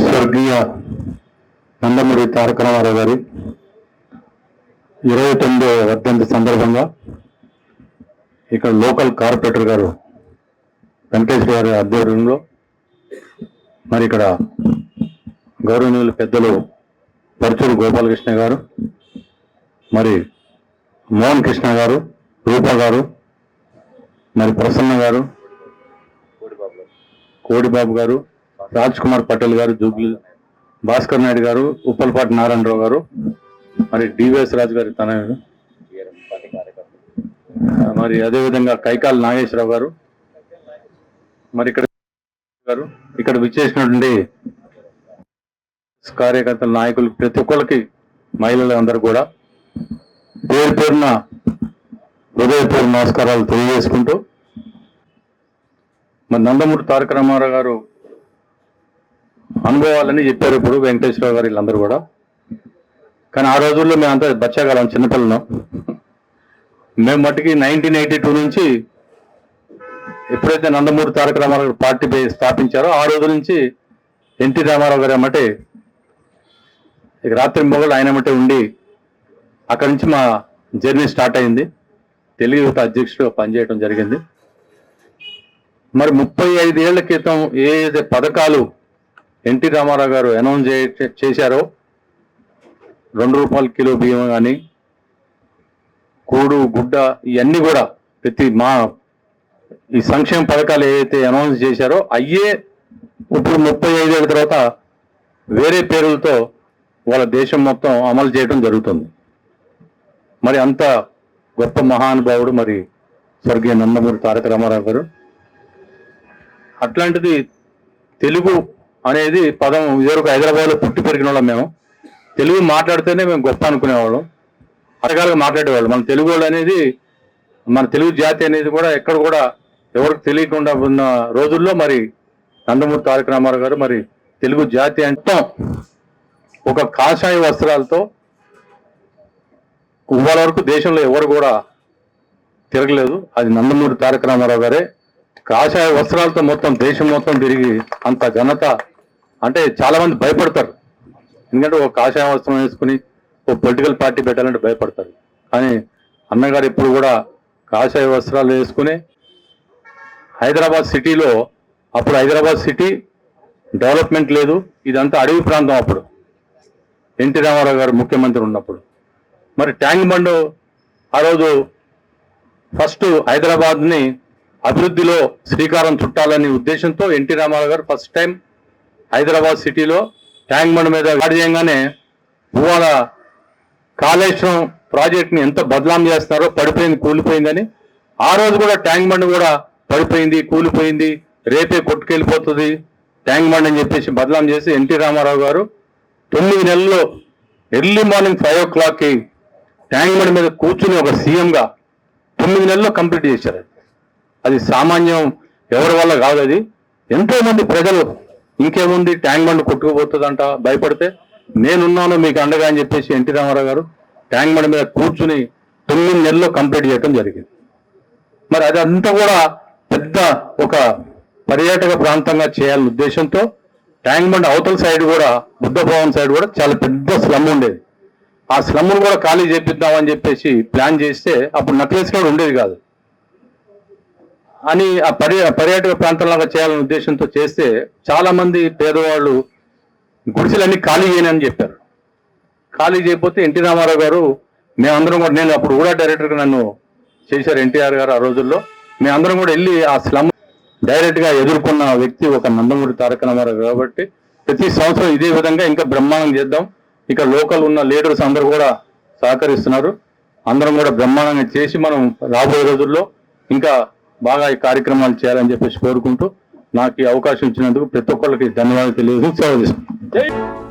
స్వర్గీయ నందమూరి తారక రామారావు గారి ఇరవై తొమ్మిదో వర్ధంతి సందర్భంగా ఇక్కడ లోకల్ కార్పొరేటర్ గారు వెంకటేశ్వర గారి ఆధ్వర్యంలో మరి ఇక్కడ గౌరవనీయులు పెద్దలు పరచూరు గోపాలకృష్ణ గారు మరి మోహన్ కృష్ణ గారు రూప గారు మరి ప్రసన్న గారు కోడిబాబు గారు రాజ్ కుమార్ పటేల్ గారు జూబ్లీ భాస్కర్ నాయుడు గారు ఉప్పలపాటి నారాయణరావు గారు మరి డివిఎస్ రాజు గారి తనయుడు మరి అదేవిధంగా కైకాల్ నాగేశ్వరరావు గారు మరి ఇక్కడ గారు ఇక్కడ విచ్చేసినటువంటి కార్యకర్తల నాయకులు ప్రతి ఒక్కరికి మహిళలు అందరూ కూడా పేరు పేరున హృదయపూర్వ నమస్కారాలు తెలియజేసుకుంటూ మరి నందమూరి తారక రామారావు గారు అనుభవాలని చెప్పారు ఇప్పుడు వెంకటేశ్వర గారు వీళ్ళందరూ కూడా. కానీ ఆ రోజుల్లో మేమంతా బచ్చాకాలం చిన్నపిల్లలం. మేము మట్టుకి నైన్టీన్ ఎయిటీ టూ నుంచి ఎప్పుడైతే నందమూరి తారక రామారావు పార్టీ పే- స్థాపించారో ఆ రోజు నుంచి ఎన్టీ రామారావు గారు అమ్మటే ఇక రాత్రి మొగలు ఆయన అమ్మటే ఉండి అక్కడి నుంచి మా జర్నీ స్టార్ట్ అయింది. తెలుగు యువత అధ్యక్షుడిగా పనిచేయడం జరిగింది. మరి ముప్పై ఐదేళ్ళ క్రితం ఏ ఏ పథకాలు ఎన్టీ రామారావు గారు అనౌన్స్ చే- చేశారో రెండు రూపాయల కిలో బియ్యం కానీ కూడు గుడ్డ ఇవన్నీ కూడా ప్రతి మా ఈ సంక్షేమ పథకాలు ఏవైతే అనౌన్స్ చేశారో అయ్యే ఇప్పుడు ముప్పై ఐదేళ్ళ తర్వాత వేరే పేర్లతో వాళ్ళ దేశం మొత్తం అమలు చేయడం జరుగుతుంది. మరి అంత గొప్ప మహానుభావుడు మరి స్వర్గీయ నందమూరి తారక రామారావు గారు. అట్లాంటిది తెలుగు అనేది పదం ఇదివరకు హైదరాబాద్లో పుట్టి పెరిగిన వాళ్ళం మేము. తెలుగు మాట్లాడితేనే మేము గొప్ప అనుకునేవాళ్ళం. రకరకాలుగా మాట్లాడేవాళ్ళం. మన తెలుగు వాళ్ళు అనేది మన తెలుగు జాతి అనేది కూడా ఎక్కడ కూడా ఎవరికి తెలియకుండా ఉన్న రోజుల్లో మరి నందమూరి తారక రామారావు గారు మరి తెలుగు జాతి అంటే ఒక కాషాయ వస్త్రాలతో ఇవాళ వరకు దేశంలో ఎవరు కూడా తిరగలేదు. అది నందమూరి తారక రామారావు గారే. కాషాయ వస్త్రాలతో మొత్తం దేశం మొత్తం తిరిగి అంత ఘనత అంటే చాలా మంది భయపడతారు. ఎందుకంటే ఒక కాషాయ వస్త్రం వేసుకుని ఒక పొలిటికల్ పార్టీ పెట్టాలంటే భయపడతారు. కానీ అన్నగారు ఇప్పుడు కూడా కాషాయ వస్త్రాలు వేసుకుని హైదరాబాద్ సిటీలో అప్పుడు హైదరాబాద్ సిటీ డెవలప్మెంట్ లేదు. ఇదంతా అడవి ప్రాంతం అప్పుడు. ఎన్టీ రామారావు గారు ముఖ్యమంత్రి ఉన్నప్పుడు. మరి ట్యాంక్ బండ్ ఆ రోజు ఫస్ట్ హైదరాబాద్ని అభివృద్ధిలో శ్రీకారం చుట్టాలనే ఉద్దేశంతో ఎన్టీ రామారావు గారు ఫస్ట్ టైం హైదరాబాద్ సిటీలో ట్యాంక్ బండ్ మీద దాడి చేయగానే ఇవాళ కాళేశ్వరం ప్రాజెక్ట్ని ఎంత బదలాం చేస్తున్నారో పడిపోయింది కూలిపోయిందని ఆ రోజు కూడా ట్యాంక్ బండ్ కూడా పడిపోయింది కూలిపోయింది. రేపే కొట్టుకెళ్ళిపోతుంది. ట్యాంక్ బండ్ అని చెప్పేసి బదలాం చేసి ఎన్టీ రామారావు గారు తొమ్మిది నెలల్లో ఎర్లీ మార్నింగ్ ఫైవ్ ఓ క్లాక్కి ట్యాంక్ బండ్ మీద కూర్చుని ఒక సీఎంగా తొమ్మిది నెలల్లో కంప్లీట్ చేశారు. అది. అది సామాన్యం ఎవరి వల్ల కాదు అది. ఎంతో మంది ప్రజలు ఇంకేముంది? ట్యాంక్ బండ్ కొట్టుకుపోతుందంట. భయపడితే నేనున్నాను మీకు అండగా అని చెప్పేసి ఎన్టీ రామారావు గారు ట్యాంక్ బండ్ మీద కూర్చుని తొమ్మిది నెలల్లో కంప్లీట్ చేయడం జరిగింది. మరి అదంతా కూడా పెద్ద ఒక పర్యాటక ప్రాంతంగా చేయాలనే ఉద్దేశంతో ట్యాంక్ బండ్ అవతల సైడ్ కూడా బుద్ధ భవన్ సైడ్ కూడా చాలా పెద్ద స్లమ్ ఉండేది. ఆ స్లమ్ను కూడా ఖాళీ చేపిద్దామని చెప్పేసి ప్లాన్ చేస్తే అప్పుడు నక్లెస్ కూడా ఉండేది కాదు. అని ఆ పర్య పర్యాటక ప్రాంతంలాగా చేయాలనే ఉద్దేశంతో చేస్తే చాలా మంది పేదవాళ్ళు గుడిసెలన్నీ ఖాళీ చేయనని చెప్పారు. ఖాళీ చేయకపోతే ఎన్టీ రామారావు గారు మేమందరం కూడా నేను అప్పుడు కూడా డైరెక్టర్గా నన్ను చేశారు ఎన్టీఆర్ గారు ఆ రోజుల్లో. మేమందరం కూడా వెళ్ళి ఆ స్లమ్ డైరెక్ట్గా ఎదుర్కొన్న వ్యక్తి ఒక నందమూరి తారక రామారావు కాబట్టి ప్రతి సంవత్సరం ఇదే విధంగా ఇంకా బ్రహ్మాండం చేద్దాం. ఇక లోకల్ ఉన్న లీడర్స్ అందరూ కూడా సహకరిస్తున్నారు. అందరం కూడా బ్రహ్మాండంగా చేసి మనం రాబోయే రోజుల్లో ఇంకా బాగా ఈ కార్యక్రమాలు చేయాలని చెప్పేసి కోరుకుంటూ నాకు ఈ అవకాశం ఇచ్చినందుకు ప్రతి ఒక్కరికి ధన్యవాదాలు తెలియదు సెలవు తీసుకుంటాను.